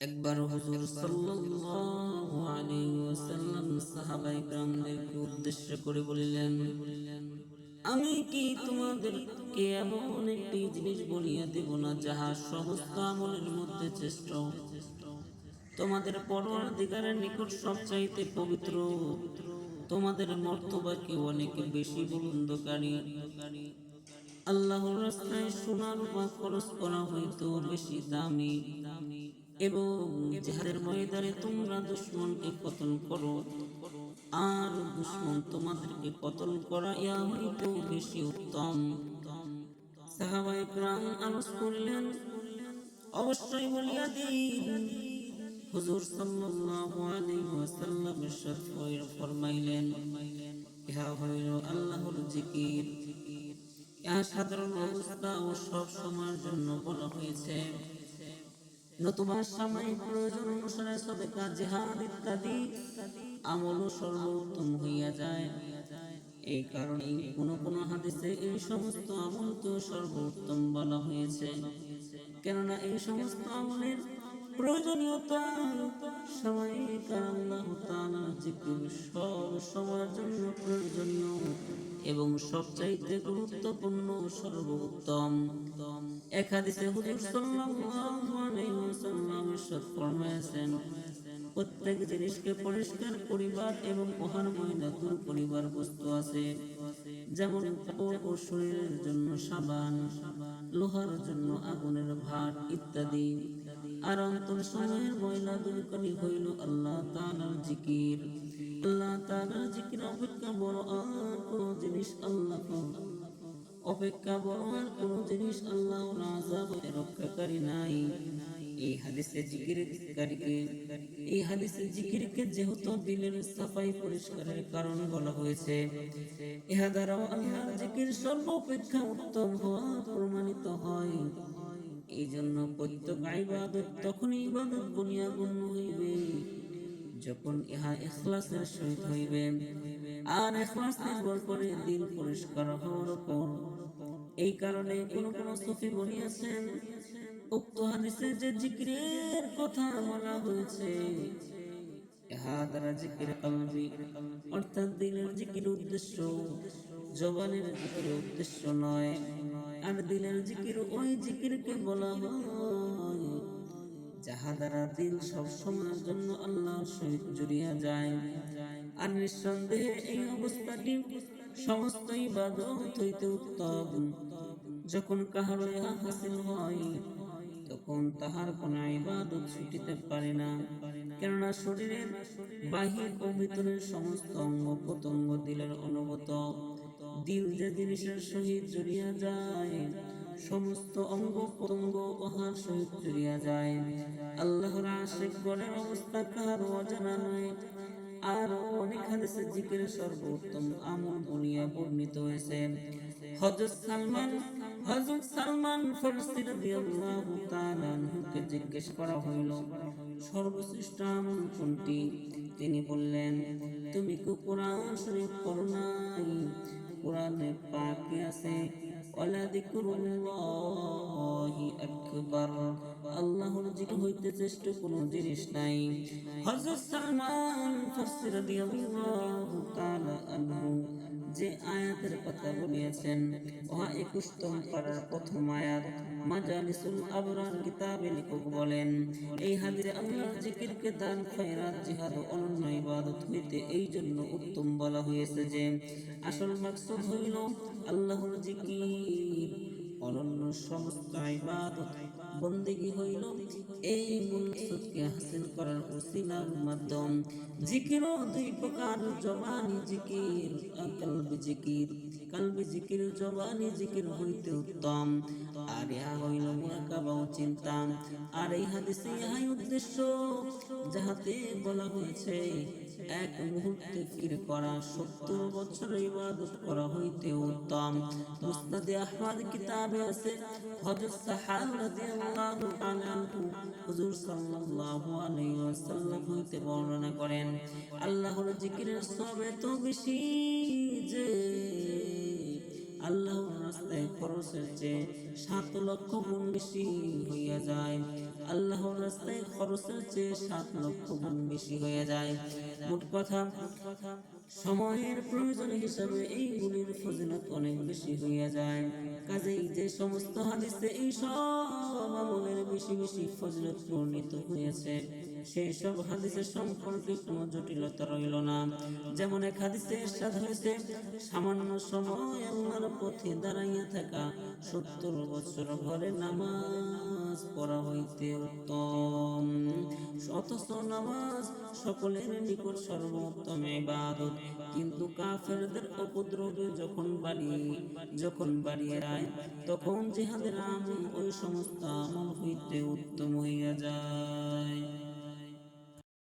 একবার হুজুর সাল্লাল্লাহু আলাইহি ওয়াসাল্লাম সাহাবায়ে کرامদেরকে উদ্দেশ্য করে বলিলেন, আমি কি তোমাদেরকে এমন একটি জিনিস বলিয়া দেব না যাহা সমস্ত আমলের মধ্যে শ্রেষ্ঠ? তোমাদের পরওয়ারদিগারের নিকট সবচাইতে পবিত্র। তোমাদের মর্তবাকে অনেক বেশি বন্ধকারী আল্লাহর রাস্তায় সোনার বা খরচ করা হয়তো বেশি দামি। এবং যাদের ময়দানে তোমরা দুশ্মনকে করো, আর দুশ্মন তোমাদেরকে করা ইয়া বেশি উত্তম। প্রাণ করলেন, অবশ্যই বলিয়া দিন, হুজুর সাল্লাল্লাহু আলাইহি ফরমাইলেন, ইহা হইল আল্লাহর জিকির। ইহা সাধারণ অবস্থা ও সব সময়ের জন্য বলা হয়েছে। নতুবা সাময়িক প্রয়োজন অনুসারে সদেকা জেহাদ ইত্যাদি আমলও সর্বোত্তম হইয়া যায়। এই কারণে কোন কোন হাদিসে এই সমস্ত আমলকে সর্বোত্তম বলা হয়েছে। কেননা এই সমস্ত আমলের প্রয়োজনীয়তা সাময়িক আল্লাহ তাআলার জিকির সব সময়ের জন্য প্রয়োজনীয়। এবং সবচাইতে গুরুত্বপূর্ণ সর্বোত্তম। হুজুর সাল্লাল্লাহু আলাইহি প্রত্যেক জিনিসকে পরিষ্কার করিবার এবং করিবার বস্তু আছে, যেমন কাপড় ও শরীরের জন্য সাবান, লোহার জন্য আগুনের ভাট ইত্যাদি। আর অন্তর সময়ের ময়লা দূরকারী হইল আল্লাহ তাআলার জিকির। আল্লাহ তাআলার জিকির, অপেক্ষা বড় আর কোন জিনিস আল্লাহ অপেক্ষা বড় আর কোন জিনিস আল্লাহ রক্ষাকারী নাই। এই হাদিসে এই হাদিসে জিকিরকে যেহেতু দিলের সাফাই পরিষ্কারের কারণ বলা হয়েছে, ইহা দ্বারাও আল্লাহর জিকির সর্বাপেক্ষা উত্তম হওয়া প্রমাণিত হয়। এই জন্য প্রত্যেক তখনই ইবাদত বলিয়া গণ্য হইবে। যখন ইহা ইখলাসের সহিত হইবে, আর ইখলাস নির্ভর করে দিল পরিষ্কার হওয়ার উপর এই কারণে কোন কোন সুফি বলিয়াছেন, উক্ত হাদিসে যে জিকিরের কথা বলা হয়েছে, ইহা দ্বারা জিকির কলবি, অর্থাৎ দিলের জিকির উদ্দেশ্য, জবানের জিকির উদ্দেশ্য নয়। আর দিলের জিকির ওই জিকিরকে বলা হয় যাহা দ্বারা দিল সব সময়ের জন্য আল্লাহর সহিত জড়িয়া যায়। আর নিঃসন্দেহে এই অবস্থাটি সমস্ত ইবাদত হইতে উত্তম। যখন কাহার ইহা হাসিল হয়, তখন তাহার কোন ইবাদত ছুটিতে পারে না। কেননা শরীরের বাহির ও ভিতরের সমস্ত অঙ্গ প্রত্যঙ্গ দিলের অনুগত। দিল যে জিনিসের সহিত জড়িয়া যায় সমস্ত অঙ্গ প্রত্যঙ্গ উহার সহিত জড়িয়া যায়। আল্লাহর আশেক গণের অবস্থা কাহার অজানা নয়। আর অনেক হাদিসে জিকির সর্বোত্তম আমল বলিয়া বর্ণিত হয়েছে। হযরত সালমান হযরত সালমান ফারসি রাদিয়াল্লাহু তাআলা আনহুকে জিজ্ঞেস করা হইল, সর্বশ্রেষ্ঠ আমল কোনটি? তিনি বললেন, তুমি কি কোরআন শরীফ পড়ো নাই ওয়ালা যিকরুল্লাহি আকবার আল্লাহর জিকির হইতে শ্রেষ্ঠ কোনো জিনিস নাই। হযরত সালমান ফারসি রাদিয়াল্লাহু তাআলা আনহু যে আয়াতের কথা বলিয়েছেন উহা একুশতম পাড়ার প্রথম আয়াত। মাজালিসুল আবরার কিতাবে লেখক বলেন, এই হাদিরে আল্লাহর জিকিরকে দান, খয়রাত, জিহাদ ও অনন্য ইবাদত হইতে এই জন্য উত্তম বলা হয়েছে যে, আসল মাকসুদ হইল আল্লাহর জিকির। অনন্য সমস্ত ইবাদত বন্দেগী হইল। এই মকসুদকে হাসিল করার উসিলার মাধ্যম। জিকির দুই প্রকার জবানি জিকির কলবি জিকির। কলবি জিকির জবানি জিকির হইতে উত্তম। আর ইহা হইল মুরাকাবা ও চিন্তা। আর এই হাদিসে ইহাই উদ্দেশ্য, যাহাতে বলা হয়েছে, এক মুহূর্তে ফির করা সত্তর বছর ইবাদত করা হইতে উত্তম। মুস্তাদে আহমদ কিতাবে আছে, হযরত সাহাব রাদিয়াল্লাহু আনহু। হুজুর সাল্লাল্লাহু আলাইহি ওয়াসাল্লাম হইতে বর্ণনা করেন, আল্লাহর জিকিরের বেশি যে, আল্লাহর রাস্তায় খরচের চেয়ে সাত লক্ষ গুণ বেশি হইয়া যায়। আল্লাহর রাস্তায় খরচের চেয়ে সাত লক্ষ গুণ বেশি হয়ে যায়। মোট কথা, সময়ের প্রয়োজন হিসাবে এই গুণের ফজিলত অনেক বেশি হয়ে যায়। কাজেই যে সমস্ত হাদিসে এই সব আমলের বেশি বেশি ফজিলত বর্ণিত হয়েছে। সেই সব হাদিসের সম্পর্কে কোনো জটিলতা রইল না। যেমন এক হাদিসে এরশাদ হয়েছে, সামান্য সময় আল্লাহর পথে দাঁড়াইয়া থাকা সত্তর বছর ঘরে নামাজ পড়া হইতে উত্তম। অথচ নামাজ সকলের নিকট সর্বোত্তম ইবাদত। কিন্তু কাফেরদের উপদ্রবে যখন বাড়ি, যখন বাড়িয়ে যায় তখন জিহাদের আমল ওই সমস্ত আমল হইতে উত্তম হইয়া যায়।